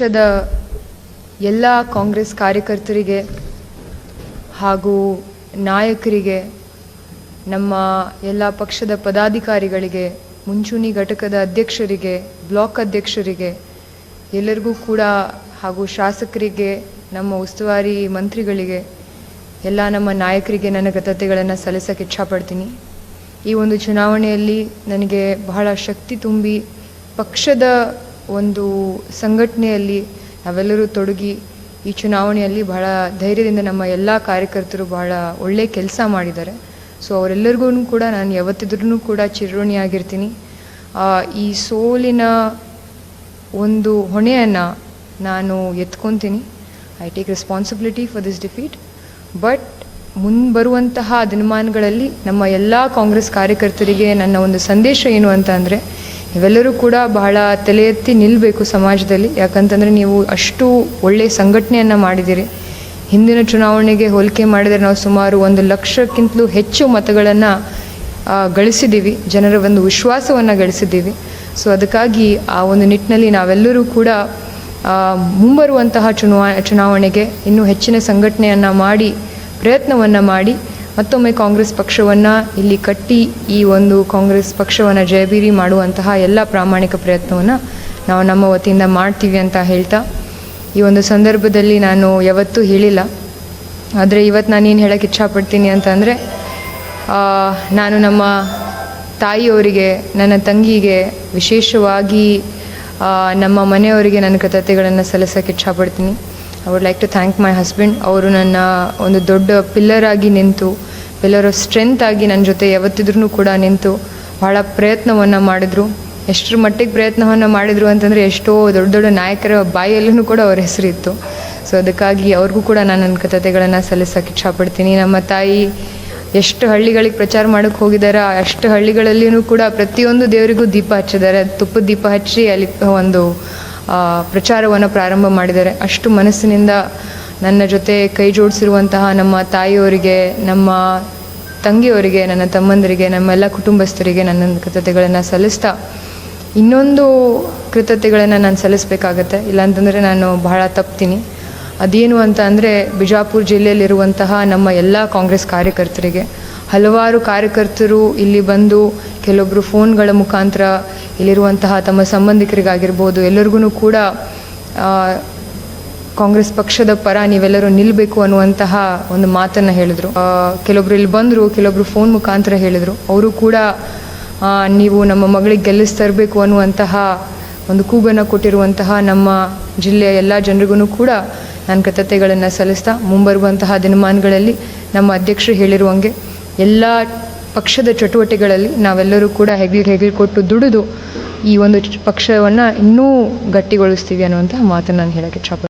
ಪಕ್ಷದ ಎಲ್ಲ ಕಾಂಗ್ರೆಸ್ ಕಾರ್ಯಕರ್ತರಿಗೆ ಹಾಗೂ ನಾಯಕರಿಗೆ, ನಮ್ಮ ಎಲ್ಲ ಪಕ್ಷದ ಪದಾಧಿಕಾರಿಗಳಿಗೆ, ಮುಂಚೂಣಿ ಘಟಕದ ಅಧ್ಯಕ್ಷರಿಗೆ, ಬ್ಲಾಕ್ ಅಧ್ಯಕ್ಷರಿಗೆ, ಎಲ್ಲರಿಗೂ ಕೂಡ ಹಾಗೂ ಶಾಸಕರಿಗೆ, ನಮ್ಮ ಉಸ್ತುವಾರಿ ಮಂತ್ರಿಗಳಿಗೆ, ಎಲ್ಲ ನಮ್ಮ ನಾಯಕರಿಗೆ ನನ್ನ ಕೃತಜ್ಞತೆಗಳನ್ನು ಸಲ್ಲಿಸಕ್ಕೆ ಇಚ್ಛಪಡ್ತೀನಿ. ಈ ಒಂದು ಚುನಾವಣೆಯಲ್ಲಿ ನನಗೆ ಬಹಳ ಶಕ್ತಿ ತುಂಬಿ ಪಕ್ಷದ ಒಂದು ಸಂಘಟನೆಯಲ್ಲಿ ನಾವೆಲ್ಲರೂ ತೊಡಗಿ ಈ ಚುನಾವಣೆಯಲ್ಲಿ ಬಹಳ ಧೈರ್ಯದಿಂದ ನಮ್ಮ ಎಲ್ಲ ಕಾರ್ಯಕರ್ತರು ಬಹಳ ಒಳ್ಳೆ ಕೆಲಸ ಮಾಡಿದ್ದಾರೆ. ಸೊ ಅವರೆಲ್ಲರಿಗೂ ಕೂಡ ನಾನು ಯಾವತ್ತಿದ್ರೂ ಕೂಡ ಚಿರಋಣಿಯಾಗಿರ್ತೀನಿ ಈ ಸೋಲಿನ ಒಂದು ಹೊಣೆಯನ್ನು ನಾನು ಎತ್ಕೊತೀನಿ. I take responsibility for this defeat but ಮುಂಬರುವಂತಹ ದಿನಮಾನಗಳಲ್ಲಿ ನಮ್ಮ ಎಲ್ಲ ಕಾಂಗ್ರೆಸ್ ಕಾರ್ಯಕರ್ತರಿಗೆ ನನ್ನ ಒಂದು ಸಂದೇಶ ಏನು ಅಂತ ಅಂದರೆ ನೀವೆಲ್ಲರೂ ಕೂಡ ಬಹಳ ತಲೆ ಎತ್ತಿ ನಿಲ್ಲಬೇಕು ಸಮಾಜದಲ್ಲಿ. ಯಾಕಂತಂದರೆ ನೀವು ಅಷ್ಟು ಒಳ್ಳೆಯ ಸಂಘಟನೆಯನ್ನು ಮಾಡಿದ್ದೀರಿ. ಹಿಂದಿನ ಚುನಾವಣೆಗೆ ಹೋಲಿಕೆ ಮಾಡಿದರೆ ನಾವು ಸುಮಾರು ಒಂದು ಲಕ್ಷಕ್ಕಿಂತಲೂ ಹೆಚ್ಚು ಮತಗಳನ್ನು ಗಳಿಸಿದ್ದೀವಿ. ಜನರ ಒಂದು ವಿಶ್ವಾಸವನ್ನು ಗಳಿಸಿದ್ದೀವಿ. ಸೊ, ಅದಕ್ಕಾಗಿ ಆ ಒಂದು ನಿಟ್ಟಿನಲ್ಲಿ ನಾವೆಲ್ಲರೂ ಕೂಡ ಮುಂಬರುವಂತಹ ಚುನಾವ ಚುನಾವಣೆಗೆ ಇನ್ನೂ ಹೆಚ್ಚಿನ ಸಂಘಟನೆಯನ್ನು ಮಾಡಿ, ಪ್ರಯತ್ನವನ್ನು ಮಾಡಿ ಮತ್ತೊಮ್ಮೆ ಕಾಂಗ್ರೆಸ್ ಪಕ್ಷವನ್ನು ಇಲ್ಲಿ ಕಟ್ಟಿ ಈ ಒಂದು ಕಾಂಗ್ರೆಸ್ ಪಕ್ಷವನ್ನು ಜಯಬೀರಿ ಮಾಡುವಂತಹ ಎಲ್ಲ ಪ್ರಾಮಾಣಿಕ ಪ್ರಯತ್ನವನ್ನು ನಾವು ನಮ್ಮ ವತಿಯಿಂದ ಮಾಡ್ತೀವಿ ಅಂತ ಹೇಳ್ತಾ, ಈ ಒಂದು ಸಂದರ್ಭದಲ್ಲಿ ನಾನು ಯಾವತ್ತೂ ಹೇಳಿಲ್ಲ. ಆದರೆ ಇವತ್ತು ನಾನೇನು ಹೇಳೋಕ್ಕೆ ಇಚ್ಛಪಡ್ತೀನಿ ಅಂತಂದರೆ ನಾನು ನಮ್ಮ ತಾಯಿಯವರಿಗೆ, ನನ್ನ ತಂಗಿಗೆ ವಿಶೇಷವಾಗಿ ನಮ್ಮ ಮನೆಯವರಿಗೆ ನನ್ನ ಕೃತಜ್ಞತೆಗಳನ್ನು ಸಲ್ಲಿಸೋಕ್ಕೆ ಇಚ್ಛಪಡ್ತೀನಿ. I would like to thank my husband ಅವರು ನನ್ನ ಒಂದು ದೊಡ್ಡ ಪಿಲ್ಲರ್ ಆಗಿ ನಿಂತು ಪಿಲ್ಲರ್ ಆಫ್ ಸ್ಟ್ರೆಂತ್ ಆಗಿ ನನ್ನ ಜೊತೆ ಯಾವತ್ತಿದ್ರೂ ಕೂಡ ನಿಂತು ಬಹಳ ಪ್ರಯತ್ನವನ್ನು ಮಾಡಿದರು. ಎಷ್ಟರ ಮಟ್ಟಿಗೆ ಪ್ರಯತ್ನವನ್ನು ಮಾಡಿದರು ಅಂತಂದರೆ ಎಷ್ಟೋ ದೊಡ್ಡ ದೊಡ್ಡ ನಾಯಕರ ಬಾಯಲ್ಲೂ ಕೂಡ ಅವ್ರ ಹೆಸರಿತ್ತು ಸೊ ಅದಕ್ಕಾಗಿ ಅವ್ರಿಗೂ ಕೂಡ ನಾನು ನನ್ನ ಕಥತೆಗಳನ್ನು ಸಲ್ಲಿಸೋಕೆ ಇಚ್ಛಪಡ್ತೀನಿ. ನಮ್ಮ ತಾಯಿ ಎಷ್ಟು ಹಳ್ಳಿಗಳಿಗೆ ಪ್ರಚಾರ ಮಾಡೋಕ್ಕೆ ಹೋಗಿದ್ದಾರೆ ಅಷ್ಟು ಹಳ್ಳಿಗಳಲ್ಲಿಯೂ ಕೂಡ ಪ್ರತಿಯೊಂದು ದೇವರಿಗೂ ದೀಪ ಹಚ್ಚಿದ್ದಾರೆ. ತುಪ್ಪದ ದೀಪ ಹಚ್ಚಿ ಅಲ್ಲಿ ಒಂದು ಪ್ರಚಾರವನ್ನು ಪ್ರಾರಂಭ ಮಾಡಿದ್ದಾರೆ. ಅಷ್ಟು ಮನಸ್ಸಿನಿಂದ ನನ್ನ ಜೊತೆ ಕೈ ಜೋಡಿಸಿರುವಂತಹ ನಮ್ಮ ತಾಯಿಯವರಿಗೆ, ನಮ್ಮ ತಂಗಿಯವರಿಗೆ, ನನ್ನ ತಮ್ಮಂದರಿಗೆ, ನಮ್ಮೆಲ್ಲ ಕುಟುಂಬಸ್ಥರಿಗೆ ನನ್ನ ಕೃತಜ್ಞತೆಗಳನ್ನು ಸಲ್ಲಿಸ್ತಾ ಇನ್ನೊಂದು ಕೃತಜ್ಞತೆಗಳನ್ನು ನಾನು ಸಲ್ಲಿಸಬೇಕಾಗತ್ತೆ. ಇಲ್ಲಾಂತಂದರೆ ನಾನು ಬಹಳ ತಪ್ತೀನಿ. ಅದೇನು ಅಂತ ಅಂದರೆ ಬಿಜಾಪುರ ಜಿಲ್ಲೆಯಲ್ಲಿರುವಂತಹ ನಮ್ಮ ಎಲ್ಲ ಕಾಂಗ್ರೆಸ್ ಕಾರ್ಯಕರ್ತರಿಗೆ ಹಲವಾರು ಕಾರ್ಯಕರ್ತರು ಇಲ್ಲಿ ಬಂದು ಕೆಲವೊಬ್ಬರು ಫೋನ್ಗಳ ಮುಖಾಂತರ ಇಲ್ಲಿರುವಂತಹ ತಮ್ಮ ಸಂಬಂಧಿಕರಿಗಾಗಿರ್ಬೋದು, ಎಲ್ಲರಿಗೂ ಕೂಡ ಕಾಂಗ್ರೆಸ್ ಪಕ್ಷದ ಪರ ನೀವೆಲ್ಲರೂ ನಿಲ್ಲಬೇಕು ಅನ್ನುವಂತಹ ಒಂದು ಮಾತನ್ನು ಹೇಳಿದರು. ಕೆಲವೊಬ್ರು ಇಲ್ಲಿ ಬಂದರು, ಕೆಲವೊಬ್ರು ಫೋನ್ ಮುಖಾಂತರ ಹೇಳಿದರು. ಅವರು ಕೂಡ ನೀವು ನಮ್ಮ ಮಗಳಿಗೆ ಗೆಲ್ಲಿಸ್ ತರಬೇಕು ಅನ್ನುವಂತಹ ಒಂದು ಕೂಗನ್ನು ಕೊಟ್ಟಿರುವಂತಹ ನಮ್ಮ ಜಿಲ್ಲೆಯ ಎಲ್ಲ ಜನರಿಗೂ ಕೂಡ ನಾನು ಕೃತಜ್ಞತೆಗಳನ್ನು ಸಲ್ಲಿಸ್ತಾ ಮುಂಬರುವಂತಹ ದಿನಮಾನಗಳಲ್ಲಿ ನಮ್ಮ ಅಧ್ಯಕ್ಷರು ಹೇಳಿರುವಂಗೆ ಎಲ್ಲ ಪಕ್ಷದ ಚಟುವಟಿಕೆಗಳಲ್ಲಿ ನಾವೆಲ್ಲರೂ ಕೂಡ ಹೆಗಲು ಹೆಗಲು ಕೊಟ್ಟು ದುಡಿದು ಈ ಒಂದು ಪಕ್ಷವನ್ನು ಇನ್ನೂ ಗಟ್ಟಿಗೊಳಿಸ್ತೀವಿ ಅನ್ನುವಂಥ ಮಾತನ್ನು ನಾನು ಹೇಳೋಕ್ಕೆ ಇಚ್ಛಪಡ್ತೀನಿ